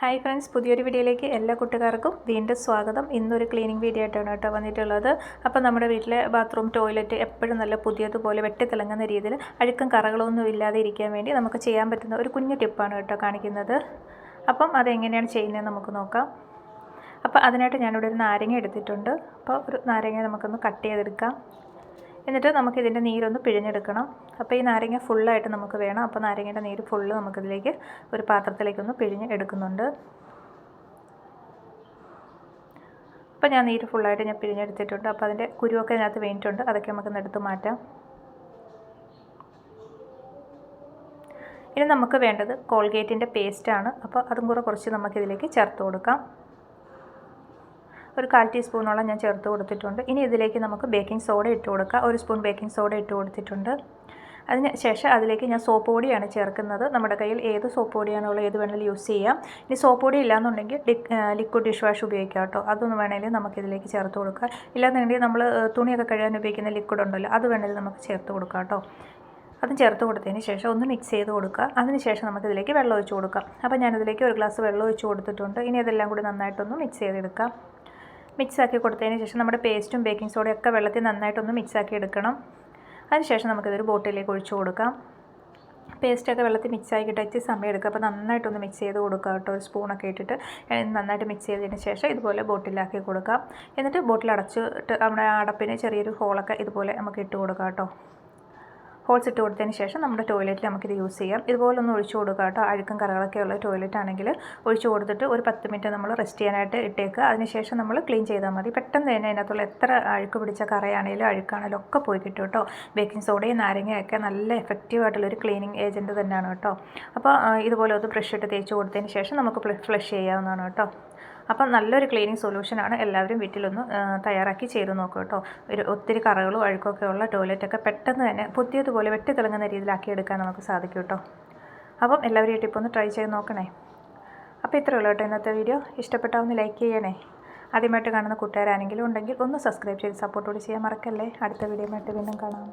Hi friends പുതിയൊരു വീഡിയോയിലേക്ക് എല്ലാ കൂട്ടുകാർക്കും വീണ്ടും സ്വാഗതം. ഇന്നൊരു ക്ലീനിങ് വീഡിയോ ആയിട്ടാണ് കേട്ടോ വന്നിട്ടുള്ളത്. അപ്പോൾ നമ്മുടെ വീട്ടിലെ ബാത്റൂം ടോയ്ലറ്റ് എപ്പോഴും നല്ല പുതിയതുപോലെ വെട്ടിത്തിളങ്ങുന്ന രീതിയിൽ അഴുക്കും കറകളൊന്നും ഇല്ലാതെ ഇരിക്കാൻ വേണ്ടി നമുക്ക് ചെയ്യാൻ പറ്റുന്ന ഒരു കുഞ്ഞു ടിപ്പാണ് കേട്ടോ കാണിക്കുന്നത്. അപ്പം അതെങ്ങനെയാണ് ചെയ്യുന്നതെന്ന് നമുക്ക് നോക്കാം. അപ്പോൾ അതിനായിട്ട് ഞാനിവിടെ ഒരു നാരങ്ങ എടുത്തിട്ടുണ്ട്. അപ്പോൾ ഒരു നാരങ്ങ നമുക്കൊന്ന് കട്ട് ചെയ്തെടുക്കാം. എന്നിട്ട് നമുക്ക് നമുക്കിതിന്റെ നീരൊന്ന് പിഴിഞ്ഞെടുക്കണം. അപ്പോൾ ഈ നാരങ്ങ ഫുള്ളായിട്ട് നമുക്ക് വേണം. അപ്പോൾ നാരങ്ങയുടെ നീര് ഫുള്ള് നമുക്കിതിലേക്ക് ഒരു പാത്രത്തിലേക്കൊന്ന് പിഴിഞ്ഞ് എടുക്കുന്നുണ്ട്. അപ്പോൾ ഞാൻ നീര് ഫുള്ളായിട്ട് ഞാൻ പിഴിഞ്ഞെടുത്തിട്ടുണ്ട്. അപ്പോൾ അതിന്റെ കുരുവൊക്കെ അതിനകത്ത് വേണ്ടിയിട്ടുണ്ട് അതൊക്കെ നമുക്ക് എടുത്ത് മാറ്റാം. ഇനി നമുക്ക് വേണ്ടത് കോൾഗേറ്റിന്റെ പേസ്റ്റാണ്. അപ്പോൾ അതും കൂടെ കുറച്ച് നമുക്കിതിലേക്ക് ചേർത്ത് കൊടുക്കാം. ഒരു കാൽ ടീസ്പൂണോളം ഞാൻ ചേർത്ത് കൊടുത്തിട്ടുണ്ട്. ഇനി ഇതിലേക്ക് നമുക്ക് ബേക്കിംഗ് സോഡ ഇട്ട് കൊടുക്കുക ഒരു സ്പൂൺ ബേക്കിംഗ് സോഡ ഇട്ട് കൊടുത്തിട്ടുണ്ട്. അതിന് ശേഷം അതിലേക്ക് ഞാൻ സോപ്പ് പൊടിയാണ് ചേർക്കുന്നത്. നമ്മുടെ കയ്യിൽ ഏത് സോപ്പ് പൊടിയാണുള്ളത് ഏത് വേണമെങ്കിലും യൂസ് ചെയ്യാം. ഇനി സോപ്പ് പൊടി ഇല്ലാന്നുണ്ടെങ്കിൽ ലിക്വിഡ് ഡിഷ് വാഷ് ഉപയോഗിക്കാം കേട്ടോ. അതൊന്നും വേണമെങ്കിലും നമുക്ക് ഇതിലേക്ക് ചേർത്ത് കൊടുക്കാം. ഇല്ലാന്നുണ്ടെങ്കിൽ നമ്മൾ തുണിയൊക്കെ കഴുകാൻ ഉപയോഗിക്കുന്ന ലിക്വിഡ് ഉണ്ടല്ലോ അത് വേണമെങ്കിൽ നമുക്ക് ചേർത്ത് കൊടുക്കാം കേട്ടോ. അതും ചേർത്ത് കൊടുത്തതിന് ശേഷം ഒന്ന് മിക്സ് ചെയ്ത് കൊടുക്കുക. അതിന് ശേഷം നമുക്കിതിലേക്ക് വെള്ളം ഒഴിച്ച് കൊടുക്കാം. അപ്പോൾ ഞാനിതിലേക്ക് ഒരു ഗ്ലാസ് വെള്ളം ഒഴിച്ച് കൊടുത്തിട്ടുണ്ട്. ഇനി ഇതെല്ലാം കൂടി നന്നായിട്ടൊന്ന് മിക്സ് ചെയ്തെടുക്കാം. മിക്സ് ആക്കി കൊടുത്തതിന് ശേഷം നമ്മുടെ പേസ്റ്റും ബേക്കിംഗ് സോഡയും ഒക്കെ വെള്ളത്തിൽ നന്നായിട്ടൊന്ന് മിക്സാക്കി എടുക്കണം. അതിനുശേഷം നമുക്കിതൊരു ബോട്ടിലേക്ക് ഒഴിച്ചു കൊടുക്കാം. പേസ്റ്റൊക്കെ വെള്ളത്തിൽ മിക്സ് ആക്കി ഇട്ട് സമയം എടുക്കുക അപ്പോൾ നന്നായിട്ടൊന്ന് മിക്സ് ചെയ്ത് കൊടുക്കുക കേട്ടോ. ഒരു സ്പൂണൊക്കെ ഇട്ടിട്ട് നന്നായിട്ട് മിക്സ് ചെയ്തതിന് ശേഷം ഇതുപോലെ ബോട്ടിലാക്കി കൊടുക്കാം. എന്നിട്ട് ബോട്ടിൽ അടച്ചിട്ട് നമ്മുടെ അടപ്പിന് ചെറിയൊരു ഹോളൊക്കെ ഇതുപോലെ നമുക്ക് ഇട്ട് കൊടുക്കാം കേട്ടോ. ഹോൾസ് ഇട്ട് കൊടുത്തതിന് ശേഷം നമ്മുടെ ടോയ്ലറ്റിൽ നമുക്കിത് യൂസ് ചെയ്യാം. ഇതുപോലെ ഒന്ന് ഒഴിച്ചു കൊടുക്കുക കേട്ടോ. അഴുക്കും കറകളൊക്കെ ഉള്ള ടോയ്ലറ്റ് ആണെങ്കിൽ ഒഴിച്ചു കൊടുത്തിട്ട് ഒരു പത്ത് മിനിറ്റ് നമ്മൾ റെസ്റ്റ് ചെയ്യാനായിട്ട് ഇട്ടേക്കുക. അതിനുശേഷം നമ്മൾ ക്ലീൻ ചെയ്താൽ മതി. പെട്ടെന്ന് തന്നെ അതിനകത്തുള്ള എത്ര അഴുക്ക് പിടിച്ച കറയാണെങ്കിലും അഴുക്കാണെങ്കിലും ഒക്കെ പോയി കിട്ടും കേട്ടോ. ബേക്കിംഗ് സോഡയും നാരങ്ങയൊക്കെ നല്ല എഫക്റ്റീവ് ആയിട്ടുള്ളൊരു ക്ലീനിങ് ഏജന്റ് തന്നെയാണ് കേട്ടോ. അപ്പോൾ ഇതുപോലെ ഒന്ന് ബ്രഷ് ഇട്ട് തേച്ച് കൊടുത്തതിന് ശേഷം നമുക്ക് ഫ്ലഷ് ചെയ്യാവുന്നതാണ് കേട്ടോ. അപ്പം നല്ലൊരു ക്ലീനിങ് സൊല്യൂഷനാണ് എല്ലാവരും വീട്ടിലൊന്ന് തയ്യാറാക്കി ചെയ്ത് നോക്കുക കേട്ടോ. ഒരു ഒത്തിരി കറകളും അഴുക്കൊക്കെ ഉള്ള ടോയ്ലറ്റൊക്കെ പെട്ടെന്ന് തന്നെ പുതിയതുപോലെ വെട്ടി തിളങ്ങുന്ന രീതിയിലാക്കി എടുക്കാൻ നമുക്ക് സാധിക്കും കേട്ടോ. അപ്പം എല്ലാവരും ഈ ടിപ്പൊന്ന് ട്രൈ ചെയ്ത് നോക്കണേ. അപ്പോൾ ഇത്രയേ ഉള്ളൂ കേട്ടോ ഇന്നത്തെ വീഡിയോ. ഇഷ്ടപ്പെട്ടാൽ ഒന്ന് ലൈക്ക് ചെയ്യണേ. ആദ്യമായിട്ട് കാണുന്ന കൂട്ടുകാരാണെങ്കിലും ഉണ്ടെങ്കിൽ ഒന്ന് സബ്സ്ക്രൈബ് ചെയ്ത് സപ്പോർട്ടോട് ചെയ്യാൻ മറക്കല്ലേ? അടുത്ത വീഡിയോ വീണ്ടും കാണാം.